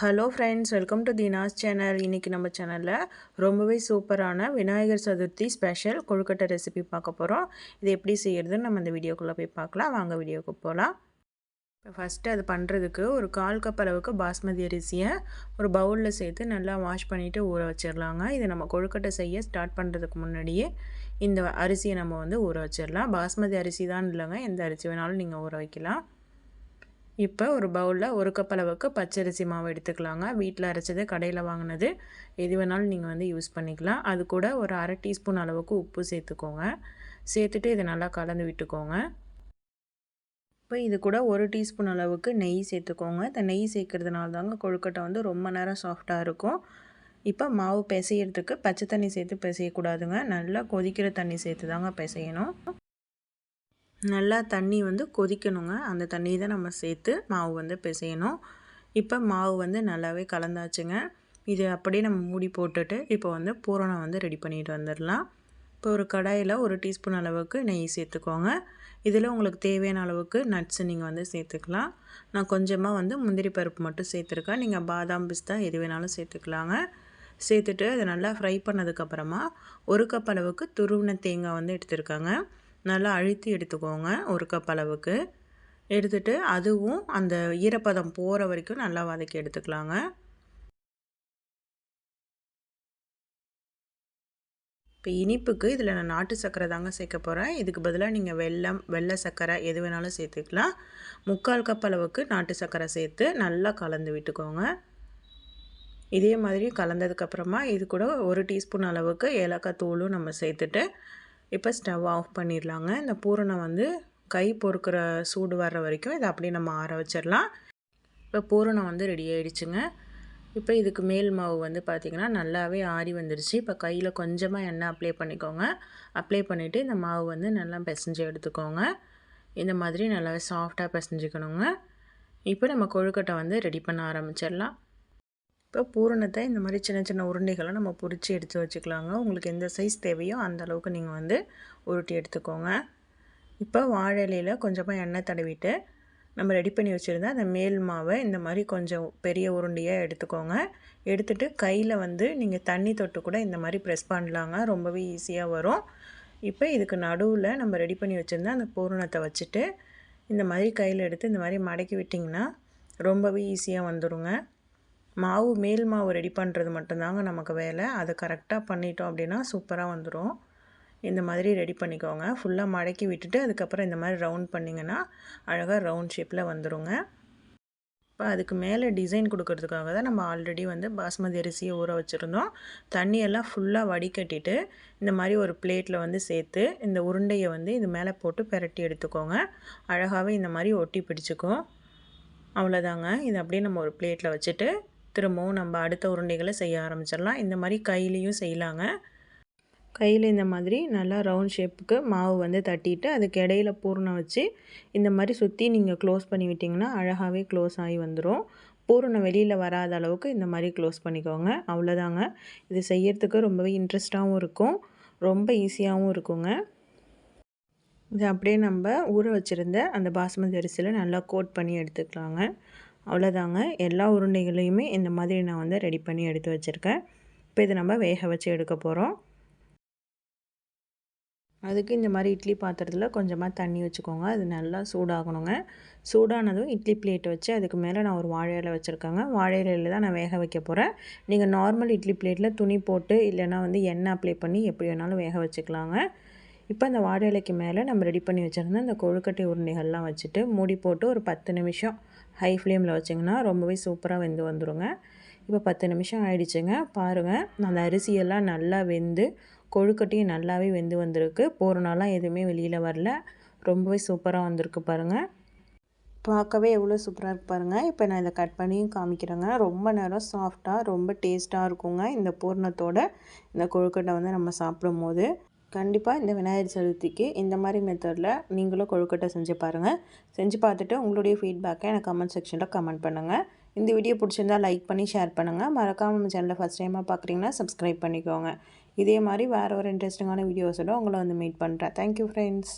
Hello friends welcome to Deena's channel இன்றைக்கி நம்ம சேனலில் ரொம்பவே சூப்பரான விநாயகர் சதுர்த்தி ஸ்பெஷல் கொழுக்கட்டை ரெசிபி பார்க்க போகிறோம் இது எப்படி செய்கிறதுன்னு நம்ம இந்த வீடியோக்குள்ளே போய் பார்க்கலாம். வாங்க வீடியோவுக்கு போகலாம் இப்போ ஃபஸ்ட்டு அது பண்ணுறதுக்கு ஒரு கால் கப் அளவுக்கு பாஸ்மதி அரிசியை ஒரு பவுலில் சேர்த்து நல்லா வாஷ் பண்ணிவிட்டு ஊற வச்சிடலாங்க. இதை நம்ம கொழுக்கட்டை செய்ய ஸ்டார்ட் பண்ணுறதுக்கு முன்னாடியே இந்த அரிசியை நம்ம வந்து ஊற வச்சிடலாம். பாஸ்மதி அரிசி தான் இல்லைங்க. எந்த அரிசி வேணாலும் நீங்கள் ஊற வைக்கலாம். இப்போ ஒரு பவுலில் ஒரு கப் அளவுக்கு பச்சரிசி மாவு எடுத்துக்கலாங்க. வீட்டில் அரைச்சது கடையில் வாங்கினது. எது வேணாலும் நீங்கள் வந்து யூஸ் பண்ணிக்கலாம். அது கூட ஒரு அரை டீஸ்பூன் அளவுக்கு உப்பு சேர்த்துக்கோங்க. சேர்த்துட்டு இதை நல்லா கலந்து விட்டுக்கோங்க. இப்போ இது கூட ஒரு டீஸ்பூன் அளவுக்கு நெய் சேர்த்துக்கோங்க. இந்த நெய் சேர்க்கறதுனால தாங்க கொழுக்கட்டை வந்து ரொம்ப நேரம் சாஃப்டாக இருக்கும். இப்போ மாவு பிசையிறதுக்கு பச்சை தண்ணி சேர்த்து பிசையக்கூடாதுங்க. நல்லா கொதிக்கிற தண்ணி சேர்த்து தாங்க பிசையணும். நல்லா தண்ணி வந்து கொதிக்கணுங்க. அந்த தண்ணி தான் நம்ம சேர்த்து மாவு வந்து பிசையணும். இப்போ மாவு வந்து நல்லாவே கலந்தாச்சுங்க. இது அப்படியே நம்ம மூடி போட்டுட்டு இப்போ வந்து பூரணம் வந்து ரெடி பண்ணிட்டு வந்துடலாம். இப்போ ஒரு கடாயில் ஒரு டீஸ்பூன் அளவுக்கு நெய் சேர்த்துக்கோங்க. இதில் உங்களுக்கு தேவையான அளவுக்கு நட்ஸு நீங்கள் வந்து சேர்த்துக்கலாம். நான் கொஞ்சமாக வந்து முந்திரி பருப்பு மட்டும் சேர்த்துருக்கேன். நீங்கள் பாதாம் பிஸ்தா எது வேணாலும் சேர்த்துக்கலாங்க. சேர்த்துட்டு அதை நல்லா ஃப்ரை பண்ணதுக்கப்புறமா ஒரு கப் அளவுக்கு துருவின தேங்காய் வந்து எடுத்துருக்காங்க. நல்லா அழுத்தி எடுத்துக்கோங்க ஒரு கப் அளவுக்கு. எடுத்துட்டு அதுவும் அந்த ஈரப்பதம் போகிற வரைக்கும் நல்லா வதக்கி எடுத்துக்கலாங்க. இப்போ இனிப்புக்கு இதில் நான் நாட்டு சர்க்கரை தாங்க சேர்க்க போகிறேன் இதுக்கு பதிலாக நீங்கள் வெல்லம் வெள்ளை சர்க்கரை எது வேணாலும் சேர்த்துக்கலாம். முக்கால் கப் அளவுக்கு நாட்டு சர்க்கரை சேர்த்து நல்லா கலந்து விட்டுக்கோங்க. இதே மாதிரி கலந்ததுக்கப்புறமா இது கூட ஒரு டீஸ்பூன் அளவுக்கு ஏலக்காய் தூளும் நம்ம சேர்த்துட்டு இப்போ ஸ்டவ் ஆஃப் பண்ணிடலாங்க. இந்த பூரணம் வந்து கை பொறுக்கிற சூடு வர்ற வரைக்கும் இதை அப்படியே நம்ம ஆற வச்சிடலாம். இப்போ பூரணம் வந்து ரெடி ஆகிடுச்சுங்க இப்போ இதுக்கு மேல் மாவு வந்து பார்த்திங்கன்னா நல்லாவே ஆறி வந்துடுச்சு இப்போ கையில் கொஞ்சமாக எண்ணெய் அப்ளை பண்ணிக்கோங்க. அப்ளை பண்ணிவிட்டு இந்த மாவு வந்து நல்லா பிசைஞ்சு எடுத்துக்கோங்க. இந்த மாதிரி நல்லாவே சாஃப்டாக பிசைஞ்சுக்கணுங்க. இப்போ நம்ம கொழுக்கட்டை வந்து ரெடி பண்ண ஆரம்பிச்சிடலாம். இப்போ பூரணத்தை இந்த மாதிரி சின்ன சின்ன உருண்டைகளை நம்ம பொறிச்சு எடுத்து வச்சுக்கலாங்க. உங்களுக்கு எந்த சைஸ் தேவையோ அந்த அளவுக்கு நீங்கள் வந்து உருட்டி எடுத்துக்கோங்க. இப்போ வாழை இலையில் கொஞ்சமாக எண்ணெய் தடவிட்டு நம்ம ரெடி பண்ணி வச்சுருந்தா அந்த மேல் மாவை இந்த மாதிரி கொஞ்சம் பெரிய உருண்டையாக எடுத்துக்கோங்க. எடுத்துகிட்டு கையில் வந்து நீங்கள் தண்ணி தொட்டு கூட இந்த மாதிரி ப்ரெஸ் பண்ணலாங்க. ரொம்பவே ஈஸியாக வரும். இப்போ இதுக்கு நடுவில் நம்ம ரெடி பண்ணி வச்சுருந்தா அந்த பூரணத்தை வச்சுட்டு இந்த மாதிரி கையில் எடுத்து இந்த மாதிரி மடக்கி விட்டிங்கன்னா ரொம்பவே ஈஸியாக வந்துடுங்க மாவு மேல் மாவு ரெடி பண்ணுறது மட்டும்தாங்க நமக்கு வேலை. அதை கரெக்டாக பண்ணிட்டோம் அப்படின்னா சூப்பராக வந்துடும் இந்த மாதிரி ரெடி பண்ணிக்கோங்க. ஃபுல்லாக மடக்கி விட்டுட்டு அதுக்கப்புறம் இந்த மாதிரி ரவுண்ட் பண்ணிங்கன்னா அழகாக ரவுண்ட் ஷேப்பில் வந்துடுங்க இப்போ அதுக்கு மேலே டிசைன் கொடுக்கறதுக்காக தான் நம்ம ஆல்ரெடி வந்து பாஸ்மதி அரிசியை ஊற வச்சுருந்தோம். தண்ணியெல்லாம் ஃபுல்லாக வடிகட்டிட்டு இந்த மாதிரி ஒரு பிளேட்டில் வந்து சேர்த்து இந்த உருண்டையை வந்து இது மேலே போட்டு பெரட்டி எடுத்துக்கோங்க. அழகாகவே இந்த மாதிரி ஒட்டி பிடிச்சிக்கும். அவ்வளோதாங்க. இது அப்படியே நம்ம ஒரு பிளேட்டில் வச்சுட்டு திரும்பவும் நம்ம அடுத்த உருண்டைகளை செய்ய ஆரம்பிச்சிடலாம். இந்த மாதிரி கையிலையும் செய்யலாங்க. கையில் இந்த மாதிரி நல்லா ரவுண்ட் ஷேப்புக்கு மாவு வந்து தட்டிட்டு அதுக்கு இடையில பூர்ணம் வச்சு இந்த மாதிரி சுற்றி நீங்கள் க்ளோஸ் பண்ணி விட்டிங்கன்னா அழகாகவே க்ளோஸ் ஆகி வந்துடும் பூரணம் வெளியில் வராத அளவுக்கு இந்த மாதிரி க்ளோஸ் பண்ணிக்கோங்க. அவ்வளோதாங்க. இது செய்யறதுக்கு ரொம்பவே இன்ட்ரெஸ்ட்டாகவும் இருக்கும். ரொம்ப ஈஸியாகவும் இருக்குங்க. இது அப்படியே நம்ம ஊற வச்சுருந்த அந்த பாஸ்மதி அரிசியில் நல்லா கோட் பண்ணி எடுத்துக்கலாங்க. அவ்வளோதாங்க. எல்லா உருண்டைகளையுமே இந்த மாதிரி நான் வந்து ரெடி பண்ணி எடுத்து வச்சுருக்கேன். இப்போ இதை நம்ம வேக வச்சு எடுக்க போகிறோம் அதுக்கு இந்த மாதிரி இட்லி பாத்திரத்தில் கொஞ்சமாக தண்ணி வச்சுக்கோங்க. அது நல்லா சூடாகணுங்க. சூடானதும் இட்லி பிளேட் வச்சு அதுக்கு மேலே நான் ஒரு வாழை வச்சுருக்கேங்க. வாழை தான் நான் வேக வைக்க போகிறேன் நீங்கள் நார்மல் இட்லி பிளேட்டில் துணி போட்டு இல்லைனா வந்து எண்ணெய் அப்ளை பண்ணி எப்படி வேணாலும் வேக வச்சுக்கலாங்க. இப்போ அந்த வாழை இலைக்கு மேலே நம்ம ரெடி பண்ணி வச்சுருந்தோம் அந்த கொழுக்கட்டை உருண்டைகள்லாம் வச்சுட்டு மூடி போட்டு ஒரு பத்து நிமிஷம் ஹை ஃப்ளேமில் வச்சிங்கன்னா ரொம்பவே சூப்பராக வெந்து வந்துடுங்க இப்போ பத்து நிமிஷம் ஆயிடுச்சுங்க. பாருங்கள் அந்த அரிசியெல்லாம் நல்லா வெந்து கொழுக்கட்டையும் நல்லாவே வெந்து வந்திருக்கு. போகிறனாலாம் எதுவுமே வெளியில் வரல. ரொம்பவே சூப்பராக வந்திருக்கு பாருங்கள் பார்க்கவே எவ்வளோ சூப்பராக இருக்கு பாருங்கள் இப்போ நான் இதை கட் பண்ணியும் காமிக்கிறேங்க. ரொம்ப நேரம் சாஃப்டாக ரொம்ப டேஸ்ட்டாக இருக்குங்க இந்த பூர்ணத்தோட இந்த கொழுக்கட்டை வந்து நம்ம சாப்பிடும் போது கண்டிப்பாக இந்த விநாயகர் சதுர்த்திக்கு இந்த மாதிரி மெத்தடில் நீங்களும் கொழுக்கட்டை செஞ்சு பாருங்கள் செஞ்சு பார்த்துட்டு உங்களுடைய ஃபீட்பேக்கை எனக்கு கமெண்ட் செக்ஷனில் கமெண்ட் பண்ணுங்கள் இந்த வீடியோ பிடிச்சிருந்தால் லைக் பண்ணி ஷேர் பண்ணுங்கள் மறக்காமல் நம்ம சேனலில் ஃபஸ்ட் டைமாக பார்க்குறீங்கன்னா சப்ஸ்கிரைப் பண்ணிக்கோங்க. இதே மாதிரி வேறு ஒரு இன்ட்ரெஸ்டிங்கான வீடியோஸோட உங்களை வந்து மீட் பண்ணுறேன் தேங்க்யூ ஃப்ரெண்ட்ஸ்